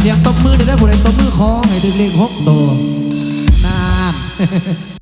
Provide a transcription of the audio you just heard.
เสียงตบมือได้ได้ผู้ใดตบมือขอให้ถึงเลขหกตัว นาน